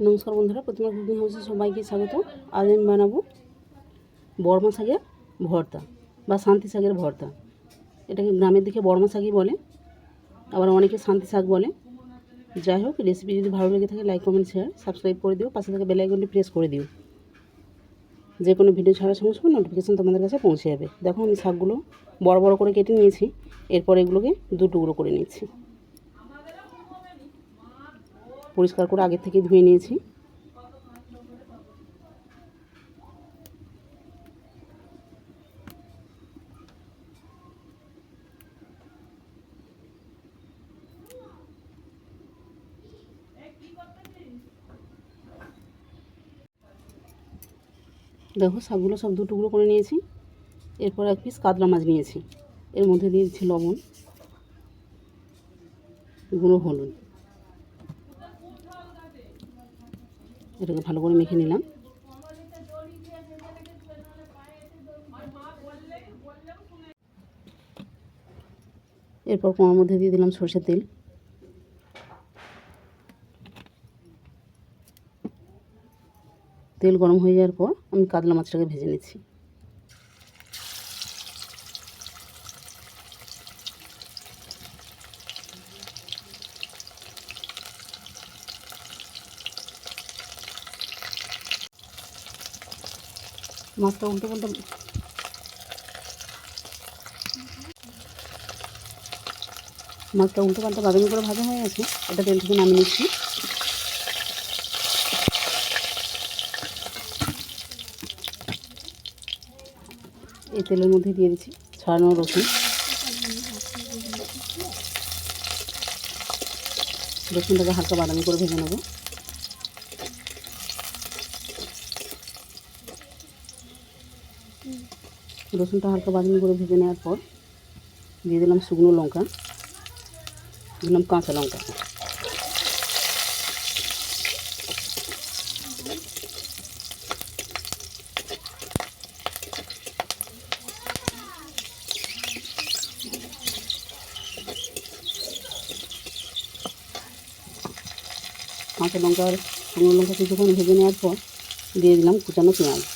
নমস্কার বন্ধুরা প্রতিমা কুকিং হাউসে সবাইকে স্বাগত। আজ আমি বানাবো বর্মা শাকের ভর্তা বা শান্তি শাকের ভর্তা। এটাকে গ্রামের দিকে বর্মা শাকই বলে, আবার অনেকে শান্তি শাক বলে। যাই হোক রেসিপি যদি ভালো লেগে থাকে লাইক কমেন্ট শেয়ার সাবস্ক্রাইব করে দিও। পাশে থাকা বেল আইকনটি প্রেস করে দিও। যে কোনো ভিডিও ছাড়ার সঙ্গে সঙ্গে নোটিফিকেশান তোমাদের কাছে পৌঁছে যাবে। দেখো আমি শাকগুলো বড় বড় করে কেটে নিয়েছি, এরপর এগুলোকে দু টুকরো করে নিচ্ছি। পরিষ্কার করে আগের থেকে ধুয়ে নিয়েছি। দেখো শাকগুলো সব দু টুকরো করে নিয়েছি। এরপর এক পিস কাতলা মাছ নিয়েছি। এর মধ্যে দিয়েছি লবণ, গুঁড়ো হলুদ। এটাকে ভালো করে মেখে নিলাম। এরপর কোয়ার মধ্যে দিয়ে দিলাম সর্ষের তেল। তেল গরম হয়ে যাওয়ার পর আমি কাতলা মাছটাকে ভেজে নিচ্ছি। মাছটা উল্টো পাল্টা মাছটা উল্টো পাল্টা বাদামি করে ভাজা হয়ে গেছে। এটা তেল থেকে নামিয়ে নিচ্ছি। এই তেলের মধ্যে দিয়ে দিচ্ছি ছাড়ানো রসুন। রসুনটাকে হালকা বাদামি করে ভেজে নেব। রসুনটা হালকা বাদামি করে ভেজে নেওয়ার পর দিয়ে দিলাম শুকনো লঙ্কা দিলাম কাঁচা লঙ্কা। কাঁচা লঙ্কা আর শুকনো লঙ্কা কিছুক্ষণ ভেজে নেওয়ার পর দিয়ে দিলাম কুচানো পেঁয়াজ।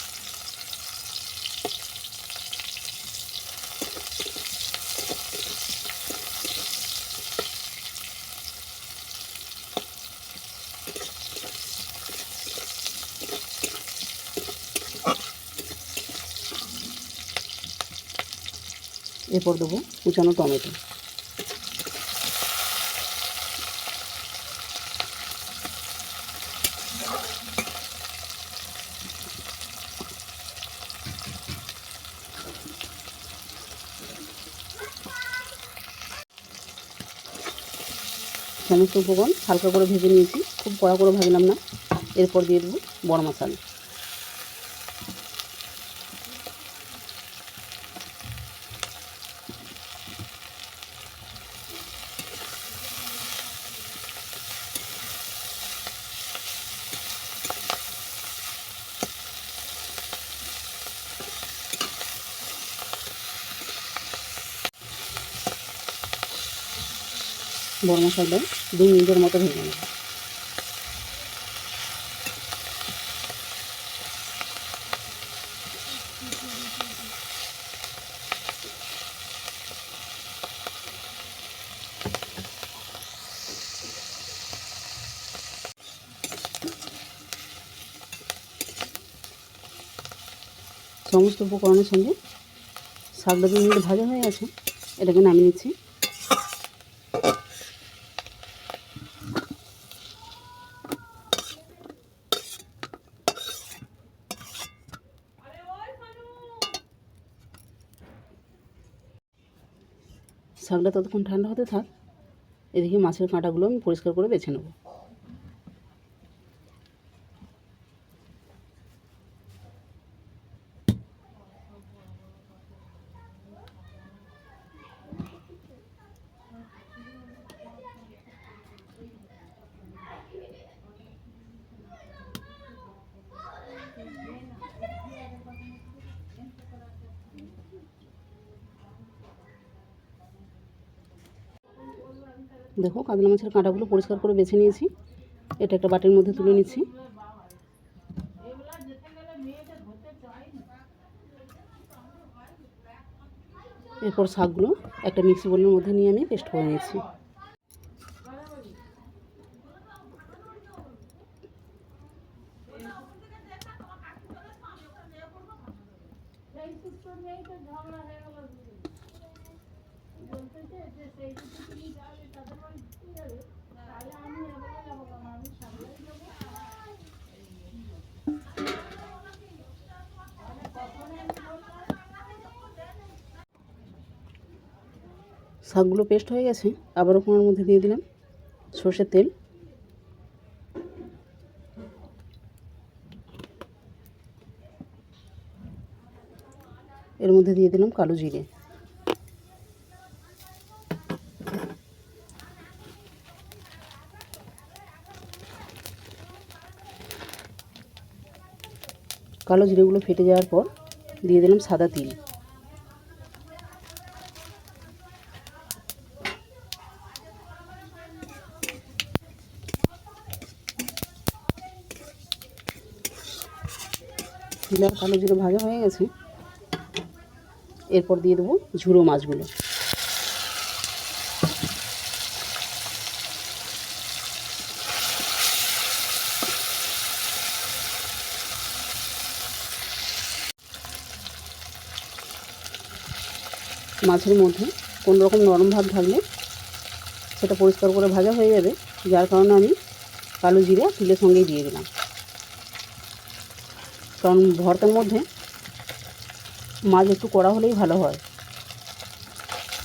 এরপর দেবো কুচানো টমেটো। সমস্ত উপকরণ হালকা করে ভেজে নিয়েছি, খুব কড়া করে ভাজলাম না। এরপর দিয়ে দেবো বড় মশলা। বড় মশলাটা দুই মিনিটের মতো ভেজে নেব। সমস্ত উপকরণের সঙ্গে শাকটা দুই মিনিট ভাজা হয়ে গেছে, এটাকে নামিয়ে নিচ্ছি। শাকটা ততক্ষণ ঠান্ডা হতে থাক এদিকে মাছের কাঁটাগুলো আমি পরিষ্কার করে বেছে নেব। দেখো কাতলা মাছের কাঁটাগুলো পরিষ্কার করে বেছে নিয়েছি। এটা একটা বাটির মধ্যে তুলে নিচ্ছি। এরপর শাকগুলো একটা মিক্সি বোলের মধ্যে নিয়ে আমি পেস্ট করে নিচ্ছি। শাকগুলো পেস্ট হয়ে গেছে, আবারও কোনার মধ্যে দিয়ে দিলাম। সর্ষের তেল। এর মধ্যে দিয়ে দিলাম কালো জিরে। কালো জিরেগুলো ফেটে যাওয়ার পর দিয়ে দিলাম সাদা তিল। আর কালো জিরে ভাজা হয়ে গেছে। এরপর দিয়ে দেবো ঝুড়ো মাছগুলো। মাছের মধ্যে কোনো রকম নরম ভাব থাকলে সেটা পরিষ্কার করে ভাজা হয়ে যাবে, যার কারণে আমি কালো জিরা তিলের সঙ্গেই দিয়ে দিলাম। কারণ ভর্তার মধ্যে মাছ একটু কড়া হলেই ভালো হয়।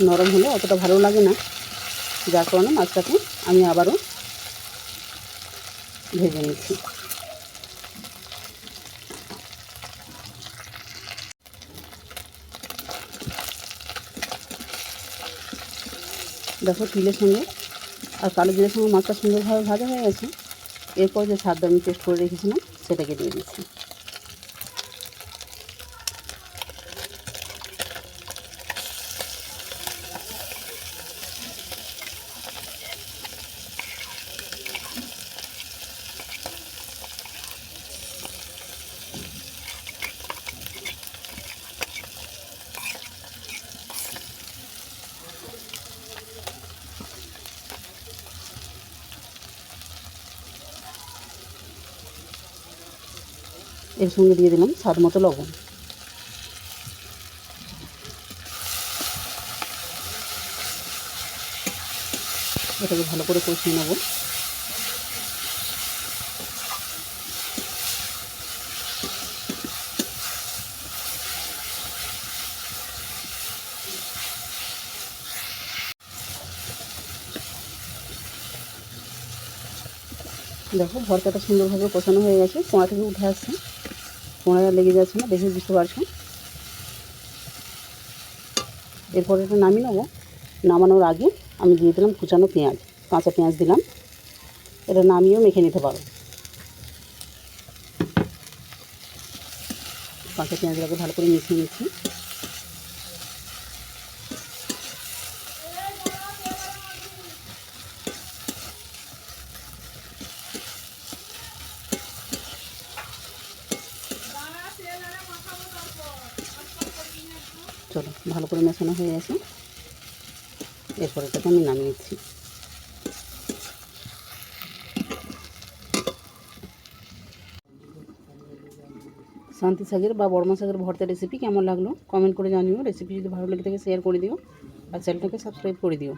নরম হলে অতটা ভালো লাগে না। যার কারণে মাছটাকে আমি আবারও ভেজে নিচ্ছি। দেখো তিলের সঙ্গে আর কালো জিরের সঙ্গে মাছটা সুন্দরভাবে ভাজা হয়ে গেছে। এরপর যে স্বাদটা আমি টেস্ট করে রেখেছিলাম, সেটাকে দিয়ে দিচ্ছি। এর সঙ্গে দিয়ে দিলাম স্বাদ মতো লবণ। এটাকে ভালো করে কষিয়ে নেব। দেখো ভর্তাটা সুন্দরভাবে কষানো হয়ে গেছে কোঁড়া থেকে উঠে আসছে। কোঁড়া লেগে যাচ্ছে না দেখে বুঝতে পারছ এরপর এটা নামিয়ে নেব। নামানোর আগে আমি দিয়ে দিলাম কুচানো পেঁয়াজ, কাঁচা পেঁয়াজ দিলাম। এটা নামিয়েও মেখে নিতে পারো। কাঁচা পেঁয়াজটাকে ভালো করে মিশিয়ে নিচ্ছি। চলো, ভালো করে মেশানো হয়ে গেছে। এরপরে এটাকে আমি নামিয়ে নিচ্ছি। শান্তি শাকের বা বর্মা শাকের ভর্তা রেসিপি কেমন লাগল? কমেন্ট করে জানিও। রেসিপি যদি ভালো লেগে থাকে শেয়ার করে দিও। আর চ্যানেলটাকে সাবস্ক্রাইব করে দিও।